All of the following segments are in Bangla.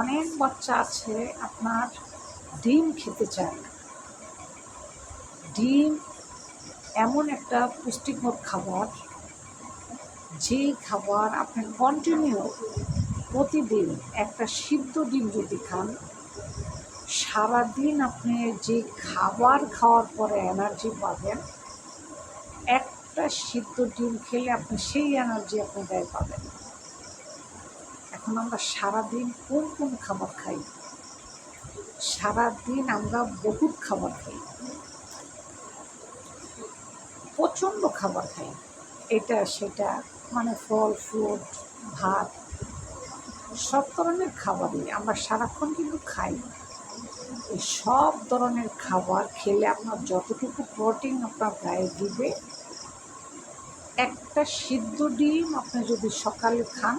অনেক বাচ্চা আছে, আপনার ডিম খেতে চায় ডিম এমন একটা পুষ্টিকর খাবার যে খাবার আপনি কন্টিনিউ প্রতিদিন একটা সিদ্ধ ডিম যদি খান, সারাদিন আপনি যে খাবার খাওয়ার পরে এনার্জি পাবেন, একটা সিদ্ধ ডিম খেলে আপনি সেই এনার্জি আপনি গায়ে পাবেন। এখন আমরা সারাদিন কোন কোন খাবার খাই, সারাদিন আমরা বহুত খাবার খাই। প্রচণ্ড খাবার খাই। এটা, সেটা মানে ফল, ফ্রুট, ভাত, সব ধরনের খাবারই আমরা সারাক্ষণ কিন্তু খাই। এই সব ধরনের খাবার খেলে আপনার যতটুকু প্রোটিন আপনার গায়ে দিবে, একটা সিদ্ধ ডিম আপনি যদি সকালে খান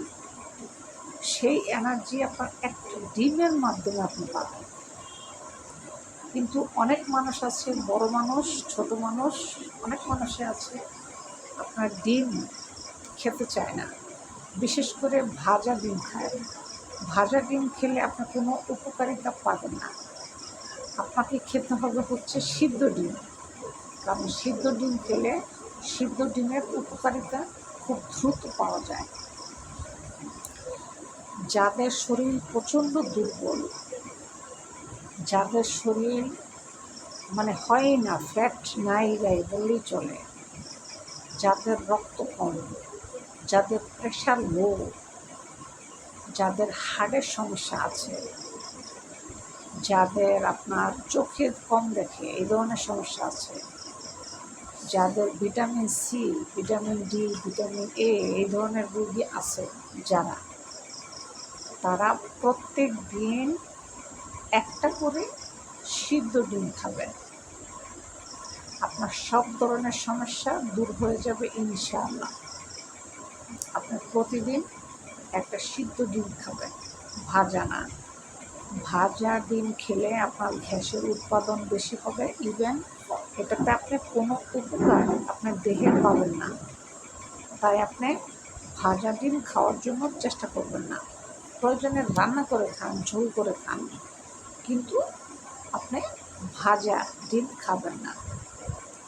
সেই এনার্জি আপনার একটা ডিমের মাধ্যমে আপনি পাবেন। কিন্তু অনেক মানুষ আছে, বড় মানুষ, ছোট মানুষ, অনেক মানুষে আছে, আপনার ডিম খেতে চায় না। বিশেষ করে ভাজা ডিম খায়। ভাজা ডিম খেলে আপনার কোনো উপকারিতা পাবেন না। আপনাকে খেতে হবে হচ্ছে সিদ্ধ ডিম। কারণ সিদ্ধ ডিম খেলে সিদ্ধ ডিমের উপকারিতা খুব দ্রুত পাওয়া যায়। যাদের শরীর প্রচণ্ড দুর্বল, যাদের শরীর মানে হয় না ফ্যাট নাই গায়ে বললেই চলে। যাদের রক্ত কম, যাদের প্রেশার লো যাদের হার্টের সমস্যা আছে, যাদের আপনার চোখে কম দেখে এই ধরনের সমস্যা আছে, যাদের vitamin C vitamin D vitamin A এই ধরনের রোগী আছে যারা। তারা প্রত্যেক দিন একটা করে সিদ্ধ ডিম খাবেন। আপনার সব ধরনের সমস্যা দূর হয়ে যাবে ইনশাআল্লাহ। আপনি প্রতিদিন একটা সিদ্ধ ডিম খাবেন, ভাজা না। ভাজা ডিম খেলে আপনার গ্যাসের উৎপাদন বেশি হবে ইভেন এটাতে আপনি কোনো উপকার আপনার দেহে পাবেন না। তাই আপনি ভাজা ডিম খাওয়ার জন্য চেষ্টা করবেন না। প্রয়োজনে রান্না করে খান, ঝোল করে খান, কিন্তু আপনি ভাজা ডিম খাবেন না।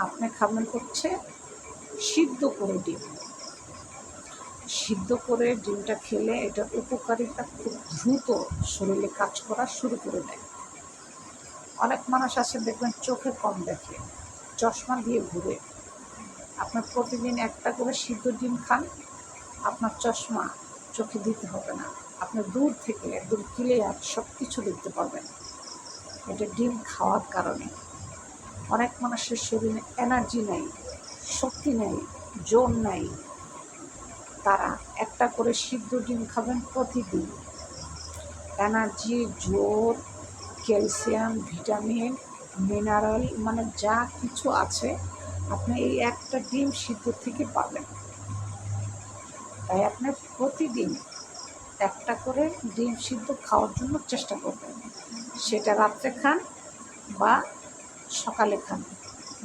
আপনি খাবেন হচ্ছে সিদ্ধ করে ডিম। সিদ্ধ করে ডিমটা খেলে এটার উপকারিতা খুব দ্রুত শরীরে কাজ করা শুরু করে দেয়। অনেক মানুষ আছে দেখবেন চোখে কম দেখে, চশমা দিয়ে ঘুরে। আপনার প্রতিদিন একটা করে সিদ্ধ ডিম খান, আপনার চশমা চোখে দিতে হবে না। আপনি দূর থেকে একদম ক্লিয়ার সব কিছু দেখতে পাবেন এটা ডিম খাওয়ার কারণে। অনেক মানুষের শরীরে এনার্জি নেই, শক্তি নেই, জোর নাই। তারা একটা করে সিদ্ধ ডিম খাবেন প্রতিদিন। এনার্জি জোর ক্যালসিয়াম ভিটামিন মিনারেল মানে যা কিছু আছে, আপনি এই একটা ডিম সিদ্ধ থেকে পাবেন। তাই আপনি প্রতিদিন একটা করে ডিম সিদ্ধ খাওয়ার জন্য চেষ্টা করবেন। সেটা রাত্রে খান বা সকালে খান।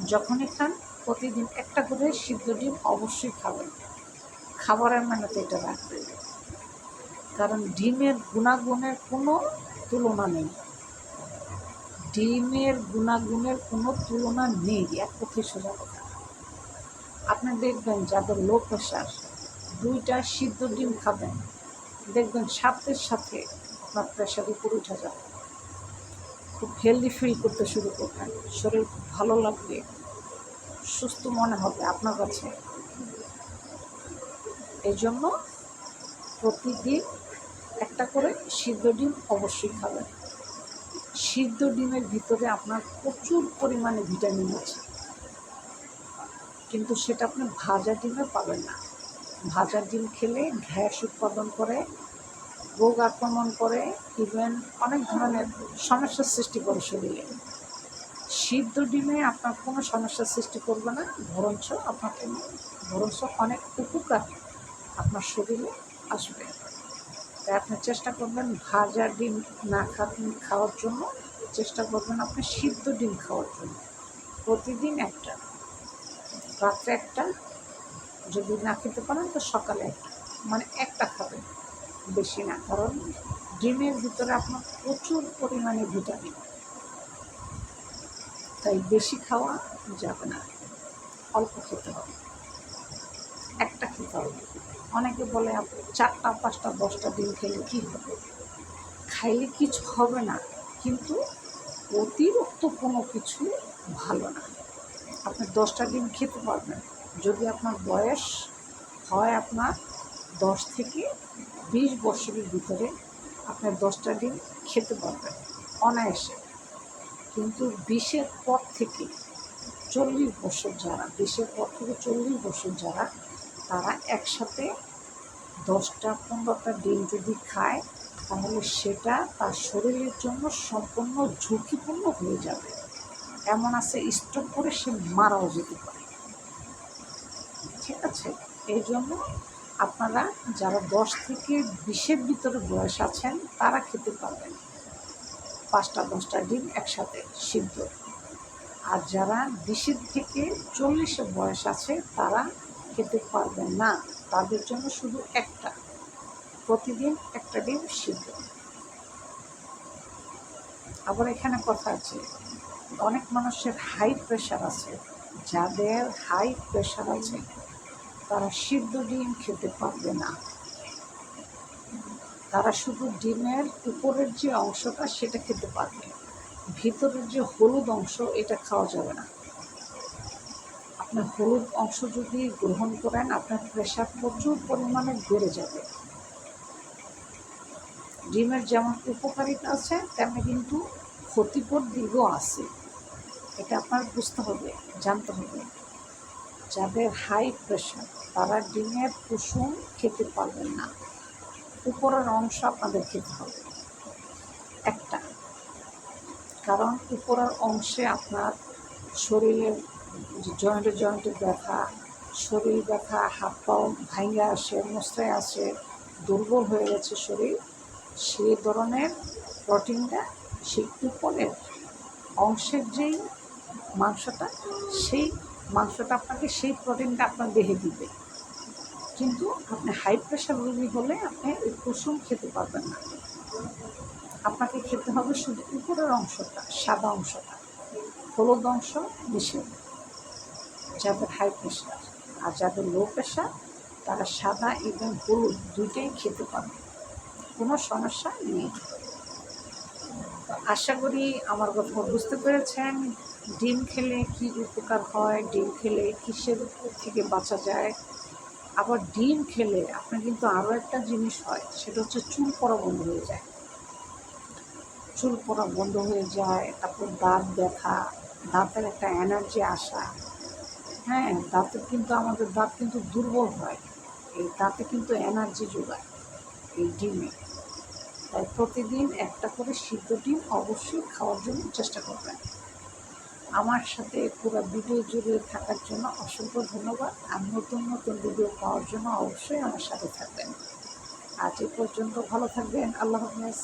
যখনই খান, প্রতিদিন একটা করে সিদ্ধ ডিম অবশ্যই খাবেন। খাবারের মেনুতে এটা রাখবেন। কারণ ডিমের গুণাগুণের কোনো তুলনা নেই। ডিমের গুণাগুণের কোনো তুলনা নেই। এক কথায় সোজা কথা। আপনি দেখবেন যাদের লো প্রেশার দুইটা সিদ্ধ ডিম খাবেন। দেখবেন সাথে সাথে আপনার প্রেশার উপরে উঠে যাবে। খুব হেলদি ফিল করতে শুরু করবেন। শরীর খুব ভালো লাগবে, সুস্থ মনে হবে আপনার কাছে। এই জন্য প্রতিদিন একটা করে সিদ্ধ ডিম অবশ্যই খাবেন। সিদ্ধ ডিমের ভিতরে আপনার প্রচুর পরিমাণে ভিটামিন আছে। কিন্তু সেটা আপনি ভাজা ডিমে পাবেন না। ভাজা ডিম খেলে গ্যাস উৎপাদন করে, রোগ আক্রমণ করে ইভেন অনেক ধরনের সমস্যার সৃষ্টি করে শরীরে। সিদ্ধ ডিমে আপনার কোনো সমস্যার সৃষ্টি করবে না, বরঞ্চ আপনাকে, বরঞ্চ অনেক উপকার আপনার শরীরে আসবে। তাই আপনি চেষ্টা করবেন ভাজা ডিম না খাওয়ার জন্য, চেষ্টা করবেন আপনি সিদ্ধ ডিম খাওয়ার জন্য। প্রতিদিন একটা, রাত্রে একটা যদি না খেতে পারেন, তো সকালে মানে একটা খাবেন, বেশি না। কারণ ডিমের ভিতরে আপনার প্রচুর পরিমাণে ভিটামিন। তাই বেশি খাওয়া যাবে না। অল্প খেতে হবে। একটা খেতে হবে। অনেকে বলে আপু চারটা, পাঁচটা, দশটা ডিম খেলে কী হবে? খাইলে কিছু হবে না। কিন্তু অতিরিক্ত কোনো কিছু ভালো না। আপনি দশটা ডিম খেতে পারবেন। যদি আপনার বয়স হয় আপনার দশ থেকে বিশ বছরের ভিতরে, আপনার দশটা ডিম খেতে পারবেন অনায়াসে। কিন্তু বিশের পর থেকে চল্লিশ বছর যারা, বিশের পর থেকে চল্লিশ বছর যারা, তারা একসাথে দশটা, পনেরোটা ডিম যদি খায়, তাহলে সেটা তার শরীরের জন্য সম্পূর্ণ ঝুঁকিপূর্ণ হয়ে যাবে। এমন আছে স্ট্রোক করে সে মারাও যেতে পারে। এই জন্য আপনারা যারা দশ থেকে বিশের ভিতরে বয়স আছেন, তারা খেতে পারবেন। পাঁচটা, দশটা ডিম একসাথে সিদ্ধ। আর যারা বিশের থেকে চল্লিশে বয়স আছে, তারা খেতে পারবেন না। তাদের জন্য শুধু একটা। প্রতিদিন একটা ডিম সিদ্ধ। আবার এখানে কথা আছে, অনেক মানুষের হাই প্রেশার আছে। যাদের হাই প্রেশার আছে তারা সিদ্ধ ডিম খেতে পারবে না। তারা শুধু ডিমের উপরের যে অংশটা সেটা খেতে পারবে। ভিতরের যে হলুদ অংশ, এটা খাওয়া যাবে না। আপনার হলুদ অংশ যদি গ্রহণ করেন, আপনার প্রেশার প্রচুর পরিমাণে বেড়ে যাবে। ডিমের যেমন উপকারিতা আছে, তেমনি কিন্তু ক্ষতিকর দিকও আছে। এটা আপনার বুঝতে হবে, জানতে হবে। যাদের হাই প্রেশার, তারা ডিমের কুসুম খেতে পারবেন না। উপরের অংশ আপনাদের খেতে হবে। একটা, কারণ উপরের অংশে আপনার শরীরের জয়েন্টে জয়েন্টে ব্যথা, শরীর ব্যথা, হাত পাও ভাঙে আসে মোস্তায় আসে, দুর্বল হয়ে গেছে শরীর সেই ধরনের প্রোটিনটা সেই উপরের অংশের যেই মাংসটা, সেই মাংসটা আপনাকে সেই প্রোটিনটা আপনার দেহে দিবে। কিন্তু আপনি হাই প্রেশার রোগী হলে আপনি ওই কুসুম খেতে পারবেন না। আপনাকে খেতে হবে শুধু উপরের অংশটা, সাদা অংশটা, হলুদ অংশ নিষেধ যাদের হাই প্রেশার আর যাদের লো প্রেশার তারা সাদা এবং হলুদ দুইটাই খেতে পারবে কোনো সমস্যা নেই। আশা করি আমার কথা বুঝতে পেরেছেন। ডিম খেলে কি উপকার হয়? ডিম খেলে কিসের থেকে বাঁচা যায়? আবার ডিম খেলে আপনার কিন্তু আরও একটা জিনিস হয়, সেটা হচ্ছে চুল পড়া বন্ধ হয়ে যায়। চুল পড়া বন্ধ হয়ে যায়, তারপর দাঁত ব্যথা, দাঁতের একটা এনার্জি আসা। হ্যাঁ দাঁতে কিন্তু আমাদের দাঁত কিন্তু দুর্বল হয়, এই দাঁতে কিন্তু এনার্জি যোগায়, এই ডিমে। তাই প্রতিদিন একটা করে সিদ্ধ ডিম অবশ্যই খাওয়ার জন্য চেষ্টা করবেন। আমার সাথে পুরো ভিডিও জুড়ে থাকার জন্য অসংখ্য ধন্যবাদ। আর নতুন নতুন ভিডিও পাওয়ার জন্য অবশ্যই আমার সাথে থাকবেন। আজ এ পর্যন্ত ভালো থাকবেন। আল্লাহ হাফেজ।